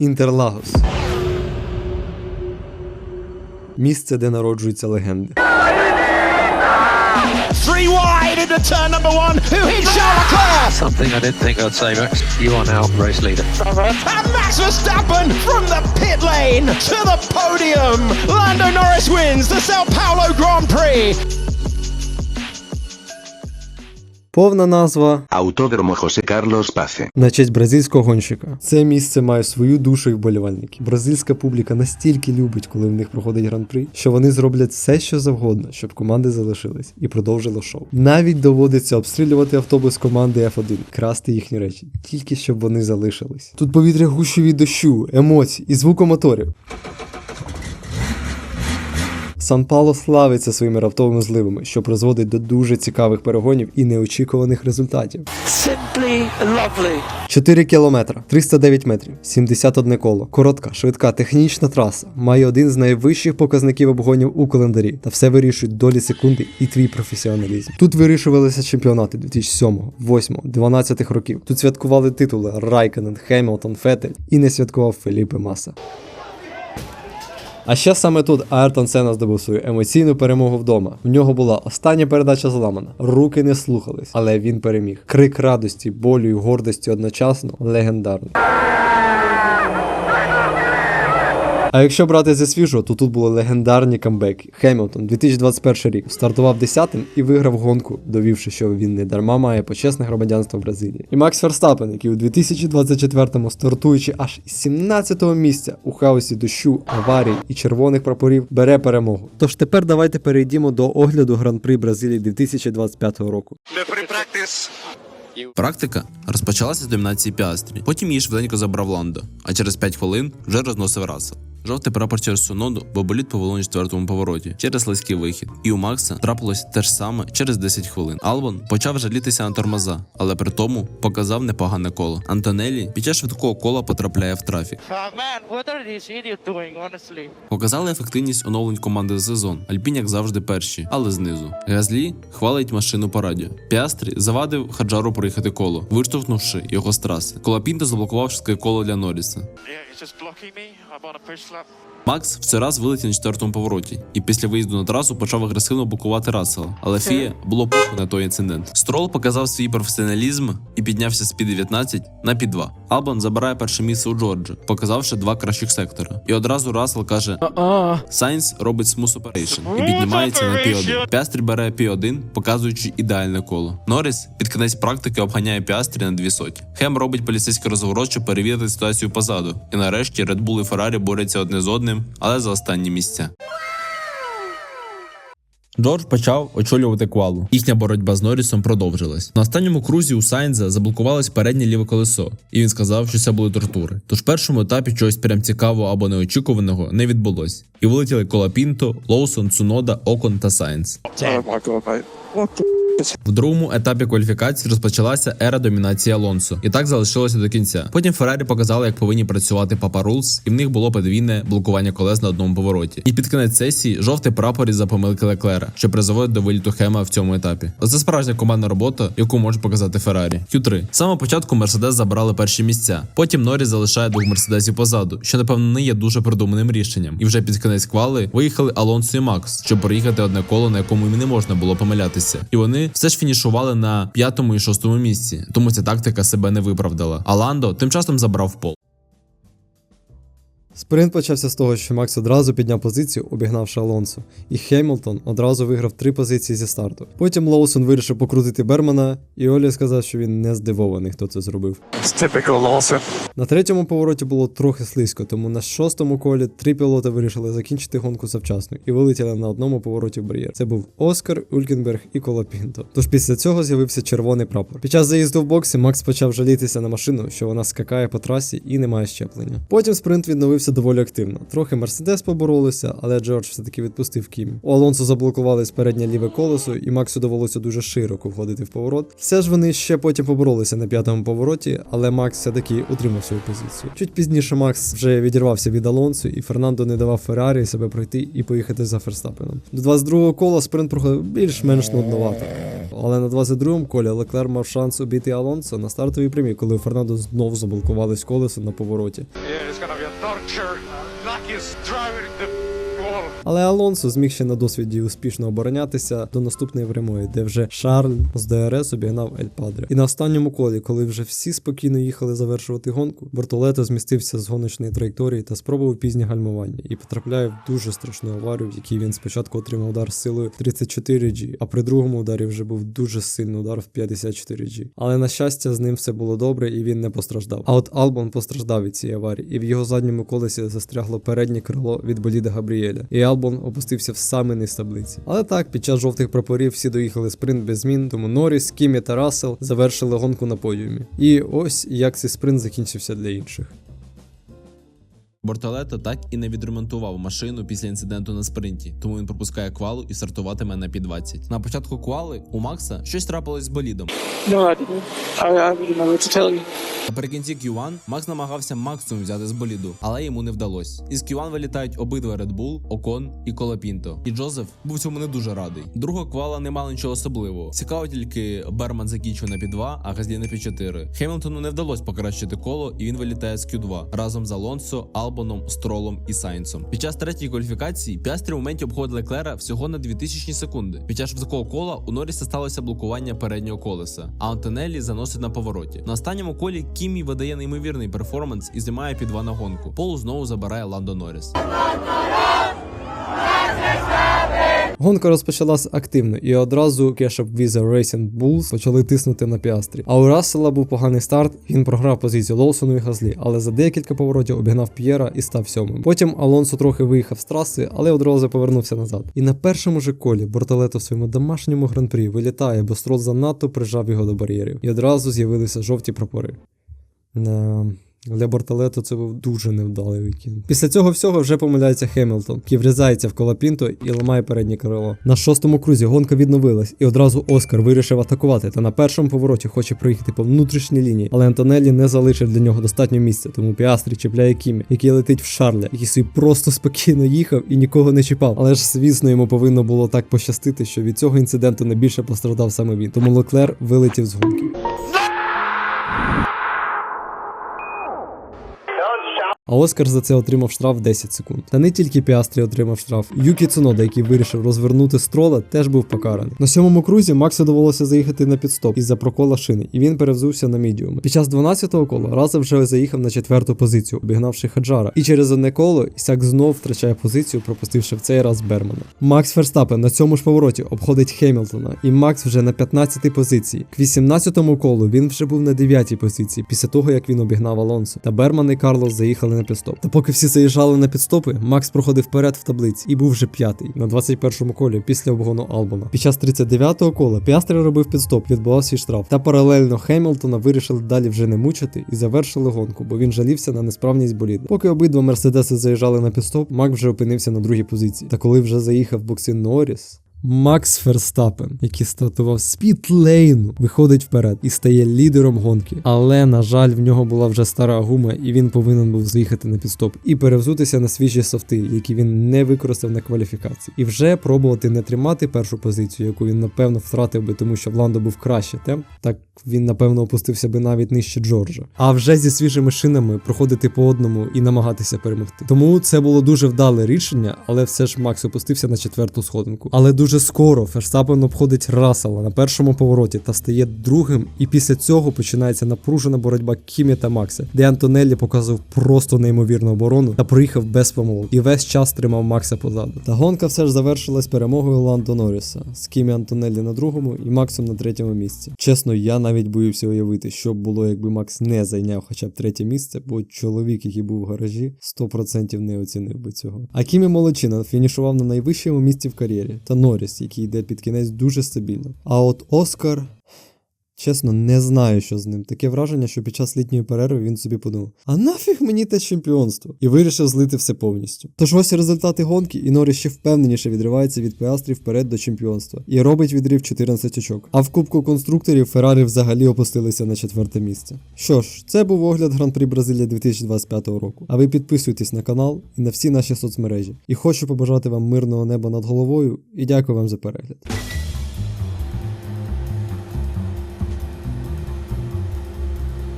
Інтерлагос. Місце, де народжуються легенди. Three wide into turn number one. Who hits Charles Leclerc? Something I didn't think I'd say, Max. You are now race leader. And Max Verstappen from the pit lane to the podium. Lando Norris wins the Sao Paulo Grand Prix. Повна назва Autódromo José Carlos Pace. на честь бразильського гонщика. Це місце має свою душу і вболівальників. Бразильська публіка настільки любить, коли в них проходить гран-при, що вони зроблять все, що завгодно, щоб команди залишились і продовжили шоу. Навіть доводиться обстрілювати автобус команди F1, красти їхні речі, тільки щоб вони залишились. Тут повітря гуще від дощу, емоцій і звуку моторів. Сан Пауло славиться своїми раптовими зливами, що призводить до дуже цікавих перегонів і неочікуваних результатів. Simply lovely. 4 кілометра, 309 метрів, 71 коло. Коротка, швидка, технічна траса. Має один з найвищих показників обгонів у календарі, та все вирішують долі секунди і твій професіоналізм. Тут вирішувалися чемпіонати 2007, 8, 12 років. Тут святкували титули Райконен, Хемілтон, Фетель і не святкував Феліпе Маса. А ще саме тут Аертон Сена здобув свою емоційну перемогу вдома. В нього була остання передача зламана, руки не слухались, але він переміг. Крик радості, болю і гордості одночасно легендарний. А якщо брати зі свіжого, то тут були легендарні камбеки. Хемілтон 2021 рік стартував 10-м і виграв гонку, довівши, що він не дарма має почесне громадянство Бразилії. І Макс Ферстапен, який у 2024-му, стартуючи аж із 17-го місця у хаосі дощу, аварій і червоних прапорів, бере перемогу. Тож тепер давайте перейдімо до огляду гран-при Бразилії 2025 року. Практика розпочалася з домінації Піастрі. Потім її швиденько забрав Ландо, а через 5 хвилин вже розносив Рассел. Жовтий прапор через Суноду, бо боліт повело на четвертому повороті через слизький вихід. І у Макса трапилось те ж саме через 10 хвилин. Албон почав жалітися на тормоза, але при тому показав непогане коло. Антонелі під час швидкого кола потрапляє в трафік. Показали ефективність оновлень команди за сезон. Альпін, як завжди, перші, але знизу. Газлі хвалить машину по радіо. Піастрі завадив Хаджару проїхати коло, виштовхнувши його з траси. Колапінта заблокував швидке коло для Норріса. Макс в цей раз вилетів на четвертому повороті, і після виїзду на трасу почав агресивно блокувати Рассела. Але Фія було похуй на той інцидент. Строл показав свій професіоналізм і піднявся з під 19 на під 2. Албан забирає перше місце у Джорджа, показавши два кращих сектора. І одразу Рассел каже: Сайнс робить смус оперейшн і піднімається на P1. Піастрі бере P1, показуючи ідеальне коло. Норріс під кінець практики обганяє Піастрі на дві соті. Хем робить поліцейський розворот, щоб перевірити ситуацію позаду. І нарешті Red Bull і Феррарі борються одне з одним, але за останні місця. Джордж почав очолювати квалу. Їхня боротьба з Норрісом продовжилась. На останньому крузі у Сайнза заблокувалось переднє ліве колесо, і він сказав, що це були тортури. Тож в першому етапі чогось прям цікавого або неочікуваного не відбулось. І вилетіли Колапінто, Лоусон, Цунода, Окон та Сайнс. The В другому етапі кваліфікації розпочалася ера домінації Алонсо, і так залишилося до кінця. Потім Феррарі показали, як повинні працювати Папа Рулс, і в них було подвійне блокування колес на одному повороті. І під кінець сесії жовтий прапор із-за помилки Леклера, що призводить до виліту Хема в цьому етапі. Оце справжня командна робота, яку може показати Феррарі. Q3. З початку Мерседес забрали перші місця. Потім Норріс залишає двох мерседесів позаду, що напевно не є дуже придуманим рішенням. І вже під кінець квали виїхали Алонсо і Макс, щоб проїхати одне коло, на якому їм не можна було помилятися. І вони все ж фінішували на п'ятому і шостому місці, тому ця тактика себе не виправдала. А Ландо тим часом забрав пол. Спринт почався з того, що Макс одразу підняв позицію, обігнавши Алонсо, і Хемілтон одразу виграв три позиції зі старту. Потім Лоусон вирішив покрутити Бермана, і Олі сказав, що він не здивований, хто це зробив. Lawson. На третьому повороті було трохи слизько, тому на шостому колі три пілоти вирішили закінчити гонку завчасно і вилетіли на одному повороті в бар'єр. Це був Оскар, Улькенберг і Колопінто. Тож після цього з'явився червоний прапор. Під час заїзду в боксі Макс почав жалітися на машину, що вона скакає по трасі і не має щеплення. Потім спринт відновився бився доволі активно. Трохи Мерседес поборолися, але Джордж все-таки відпустив Кімі. У Алонсо заблокувались переднє ліве колесо, і Максу довелося дуже широко входити в поворот. Все ж вони ще потім поборолися на п'ятому повороті, але Макс все-таки утримав свою позицію. Чуть пізніше Макс вже відірвався від Алонсо, і Фернандо не давав Феррарі себе пройти і поїхати за Ферстапеном. До 22-го кола спринт проходив більш-менш нудновато. Але на 22-му колі Леклер мав шанс убити Алонсо на стартовій прямій, коли у Фернандо знов заблокувалось колесо на повороті. torture. Lucky's driving the Але Алонсо зміг ще на досвіді успішно оборонятися до наступної прямої, де вже Шарль з ДРС обігнав Ель Падре. І на останньому колі, коли вже всі спокійно їхали завершувати гонку, Бортолето змістився з гоночної траєкторії та спробував пізнє гальмування і потрапляє в дуже страшну аварію, в якій він спочатку отримав удар з силою 34G, а при другому ударі вже був дуже сильний удар в 54G. Але на щастя, з ним все було добре і він не постраждав. А от Албон постраждав від цієї аварії, і в його задньому колесі застрягло переднє крило від боліда Габріеля. І Албон опустився в самий низ таблиці. Але так, під час жовтих прапорів всі доїхали спринт без змін, тому Норріс, Кімі та Рассел завершили гонку на подіумі. І ось як цей спринт закінчився для інших. Бортолето так і не відремонтував машину після інциденту на спринті, тому він пропускає квалу і стартуватиме на пі 20 На початку квали у Макса щось трапилось з болідом. No, I. I. Наприкінці Q1 Макс намагався максимум взяти з боліду, але йому не вдалося. Із Q1 вилітають обидва Red Bull, Окон і Колопінто. І Джозеф був цьому не дуже радий. Друга квала не мала нічого особливого. Цікаво тільки Берман закінчив на пі 2 а Газлі на пі 4 Хемілтону не вдалося покращити коло, і він вилітає з Q2 разом з Алонсо, Албоном, Стролом і Сайнсом. Під час третьої кваліфікації Піастрі в моменті обходили Клера всього на 2000 секунди. Під час такого кола у Норріса сталося блокування переднього колеса, а Антонеллі заносить на повороті. На останньому колі Кімі видає неймовірний перформанс і знімає під два на гонку. Полу знову забирає Ландо Норріс. Гонка розпочалась активно, і одразу Кешап Visa Racing Bulls почали тиснути на піастрі. А у Рассела був поганий старт, він програв позицію Лоусону і Газлі, але за декілька поворотів обігнав П'єра і став сьомим. Потім Алонсо трохи виїхав з траси, але одразу повернувся назад. І на першому же колі Бортолето в своєму домашньому гран-прі вилітає, бо строл занадто прижав його до бар'єрів. І одразу з'явилися жовті прапори. Для Бортолето це був дуже невдалий вікінд. Після цього всього вже помиляється Хемілтон, який врізається в колопінто і ламає переднє крило. На шостому крузі гонка відновилась, і одразу Оскар вирішив атакувати. Та на першому повороті хоче проїхати по внутрішній лінії, але Антонеллі не залишив для нього достатньо місця, тому Піастрі чіпляє Кімі, який летить в Шарля, який собі просто спокійно їхав і нікого не чіпав. Але ж звісно йому повинно було так пощастити, що від цього інциденту найбільше постраждав саме він. Тому Леклер вилетів з гонки. А Оскар за це отримав штраф 10 секунд. Та не тільки Піастрі отримав штраф. Юкі Цунода, який вирішив розвернути строла, теж був покараний. На сьомому крузі Максу довелося заїхати на підстоп із-за прокола шини, і він перевзувся на мідіум. Під час 12-го кола Раза вже заїхав на четверту позицію, обігнавши Хаджара. І через одне коло Ісак знов втрачає позицію, пропустивши в цей раз Бермана. Макс Ферстапен на цьому ж повороті обходить Хемілтона, і Макс вже на 15-й позиції. К 18-му колу він вже був на 9-й позиції після того, як він обігнав Алонсо. Та Берман і Карлос заїхали на підстоп. Та поки всі заїжджали на підстопи, Макс проходив вперед в таблиці і був вже п'ятий на 21-му колі після обгону Албона. Під час 39-го кола Піастрі робив підстоп, відбував свій штраф. Та паралельно Хемілтона вирішили далі вже не мучити і завершили гонку, бо він жалівся на несправність боліду. Поки обидва мерседеси заїжджали на підстоп, Мак вже опинився на другій позиції. Та коли вже заїхав боксин Норріс, Макс Ферстапен, який стартував з пітлейну, виходить вперед і стає лідером гонки. Але, на жаль, в нього була вже стара гума, і він повинен був заїхати на підстоп і перевзутися на свіжі софти, які він не використав на кваліфікації, і вже пробувати не тримати першу позицію, яку він напевно втратив би, тому що в Ландо був краще темп. Так він напевно опустився би навіть нижче Джорджа. А вже зі свіжими шинами проходити по одному і намагатися перемогти. Тому це було дуже вдале рішення, але все ж Макс опустився на четверту сходинку. Але дуже скоро Ферстапен обходить Рассела на першому повороті та стає другим. І після цього починається напружена боротьба Кімі та Макса, де Антонеллі показав просто неймовірну оборону та проїхав без помилок і весь час тримав Макса позаду. Та гонка все ж завершилась перемогою Ландо Норріса з Кімі Антонеллі на другому і Максом на третьому місці. Чесно, я навіть боюся уявити, що б було, якби Макс не зайняв хоча б третє місце, бо чоловік, який був в гаражі, 100% не оцінив би цього. А Кімі Молодчина фінішував на найвищому місці в кар'єрі, та Норріс, який йде під кінець дуже стабільно. А от Оскар. Чесно, не знаю, що з ним. Таке враження, що під час літньої перерви він собі подумав: а нафіг мені те чемпіонство? І вирішив злити все повністю. Тож ось результати гонки, і Норріс ще впевненіше відривається від Піастрі вперед до чемпіонства і робить відрив 14 очок. А в Кубку конструкторів Феррарі взагалі опустилися на четверте місце. Що ж, це був огляд Гран-прі Бразилія 2025 року. А ви підписуйтесь на канал і на всі наші соцмережі. І хочу побажати вам мирного неба над головою і дякую вам за перегляд.